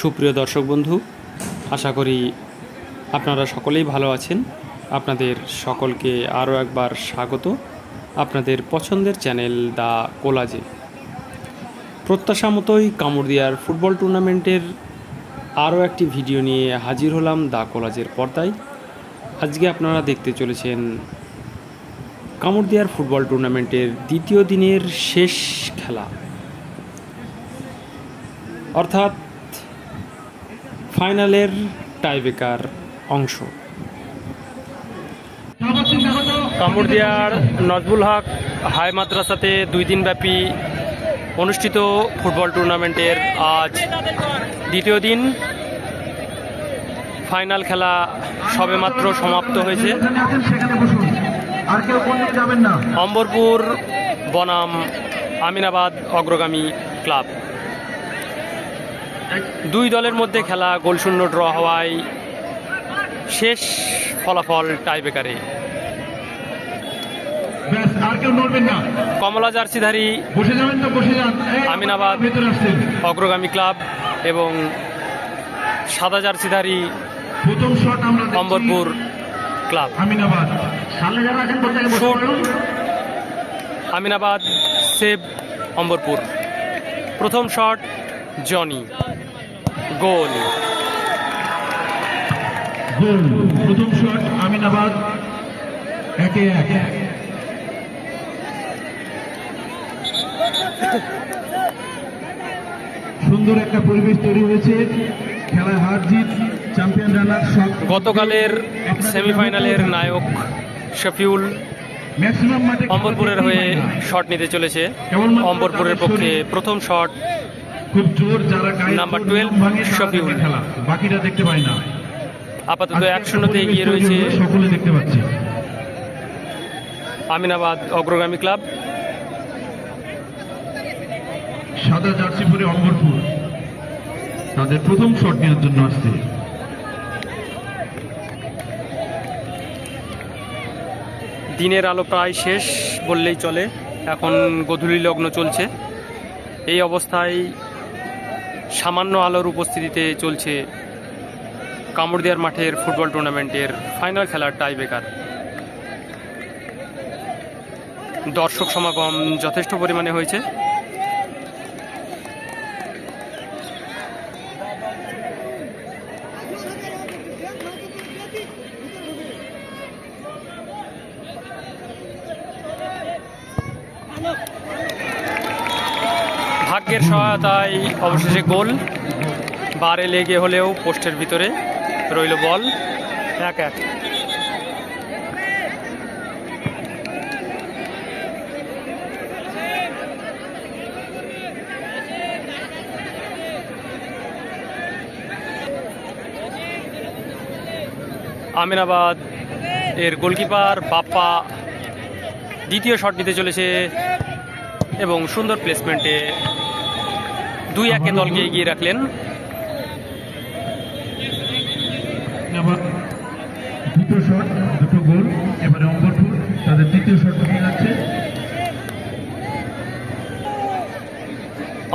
সুপ্রিয় দর্শক বন্ধু, আশা করি আপনারা সকলেই ভালো আছেন। আপনাদের সকলকে আরও একবার স্বাগত। আপনাদের পছন্দের চ্যানেল দ্য কোলাজে। প্রত্যাশা মতোই কামড়দিয়ার ফুটবল টুর্নামেন্টের আরও একটি ভিডিও নিয়ে হাজির হলাম দ্য কোলাজের পর্দায়। আজকে আপনারা দেখতে চলেছেন কামড়দিয়ার ফুটবল টুর্নামেন্টের দ্বিতীয় দিনের শেষ খেলা। অর্থাৎ ফাইনালের টাইবেকার অংশ। কামড়দিয়ার নজবুল হক হাই মাদ্রাসাতে দুই দিনব্যাপী অনুষ্ঠিত ফুটবল টুর্নামেন্টের আজ দ্বিতীয় দিন। ফাইনাল খেলা সবেমাত্র সমাপ্ত হয়েছে। অম্বরপুর বনাম আমিনাবাদ অগ্রগামী ক্লাব। দুই দলের মধ্যে খেলা গোলশূন্য ড্র হওয়ায় শেষ ফলাফল টাইবেকারে কমলা জার্সিধারী আমিনাবাদ। অগ্রগামী ক্লাব এবং সাদা জার্সিধারী অম্বরপুর ক্লাব। আমিনাবাদ। সেভ অম্বরপুর। প্রথম শট জনি গোল। গোল প্রথম শট আমিনাবাদ। একে এক। সুন্দর একটা পরিবেশ তৈরি হয়েছে। খেলায় হার জিত চ্যাম্পিয়ন রানার গতকালের সেমিফাইনালের নায়ক শফিউল অম্বরপুরের হয়ে শট নিতে চলেছে। অম্বরপুরের পক্ষে প্রথম শট খুব জোর যারা গায়ে নাম্বার জোর 12 ভাঙে শফিউল। খেলা। বাকিটা দেখতে পাই না। আপাতত এক শূন্যতে এগিয়ে রয়েছে সকলে দেখতে পাচ্ছি। আমিনাবাদ অগ্রগামী ক্লাব। সাদা জার্সি পরে অম্বরপুর তাদের প্রথম শট নেওয়ার জন্য আসছে। দিনের আলো প্রায় শেষ বললেই চলে। এখন গধূলি লগ্ন চলছে। এই অবস্থায় সামান্য আলোর উপস্থিতিতে চলছে কামড়দিয়ার মাঠের ফুটবল টুর্নামেন্টের ফাইনাল খেলার টাই বেকার দর্শক সমাগম যথেষ্ট পরিমাণে হয়েছে। ভাগ্যের সহায়তায় অবশেষে গোল। বারে লেগে হলেও পোস্টের ভিতরে রইল বল। এক এক। আমিনাবাদ এর গোলকিপার বাপ্পা দ্বিতীয় শট নিতে চলেছে এবং সুন্দর প্লেসমেন্টে দুই একে দলকে এগিয়ে রাখলেন। এবার শট দুটো গোল এবারে অম্বরপুর তাদের দ্বিতীয় শট নিয়ে যাচ্ছে।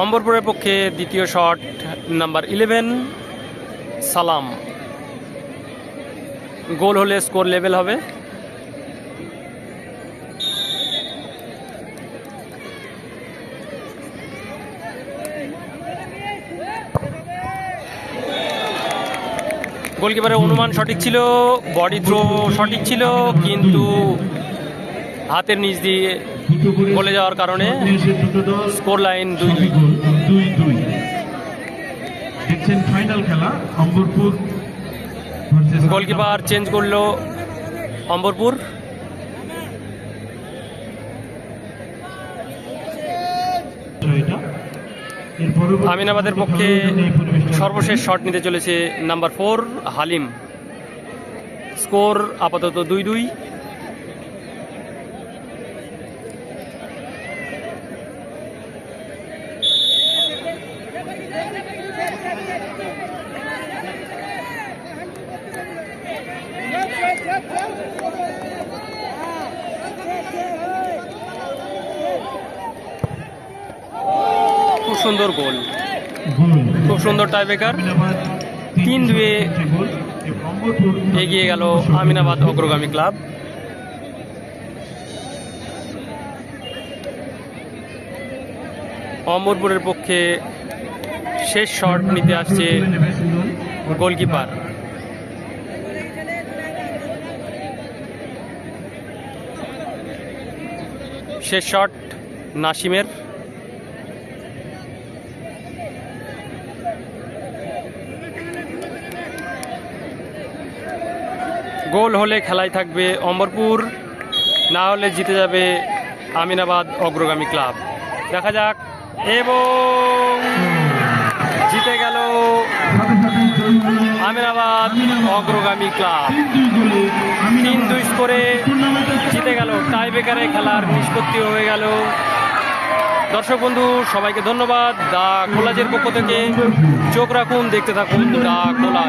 অম্বরপুরের পক্ষে দ্বিতীয় শট নাম্বার ইলেভেন সালাম। গোল হলে স্কোর লেভেল হবে। গোলকিপারের অনুমান সঠিক ছিল বডি থ্রো সঠিক ছিল, কিন্তু হাতের নিচ দিয়ে বলে যাওয়ার কারণে স্কোর লাইন দুই দুই। দুই দেখছেন ফাইনাল খেলা অম্বরপুর গোলকিপার চেঞ্জ করল অম্বরপুর। আমিনাবাদের পক্ষে সর্বশেষ শট নিতে চলেছে নাম্বার ফোর হালিম। স্কোর আপাতত দুই দুই। সুন্দর গোল। খুব সুন্দর টাইব্রেকার আমিনাবাদ তিন দুয়ে এগিয়ে গেল আমিনাবাদ অগ্রগামী ক্লাব। অমরপুরের পক্ষে শেষ শট নিতে আসছে। গোলকিপার। শেষ শট নাসিমের। গোল হলে খেলায় থাকবে অম্বরপুর, না হলে জিতে যাবে আমিনাবাদ অগ্রগামী ক্লাব। দেখা যাক, এবং জিতে গেল আমিনাবাদ অগ্রগামী ক্লাব। তিন দুই স্কোরে জিতে গেল টাই ব্রেকারে খেলার নিষ্পত্তি হয়ে গেল। দর্শক বন্ধু সবাইকে ধন্যবাদ। দা কোলাজের পক্ষ থেকে চোখ রাখুন দেখতে থাকুন দা কোলা